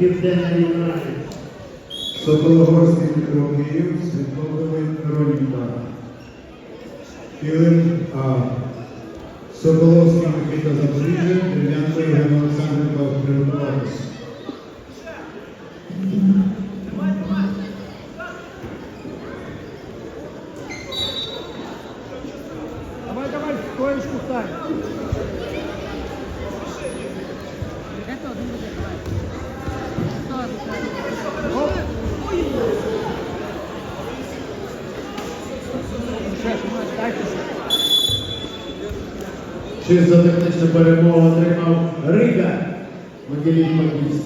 Південний Україн. Сокологорський Дмитро Київ, Світловий Вероніка. Килим А. Соколовський Микита Запоріжжя, Дерев'янко Євген Олександренко приготуватись. Давай, давай, стоечку ставь. 6 технічну перемогу отримав Рига. Маділій Магіст.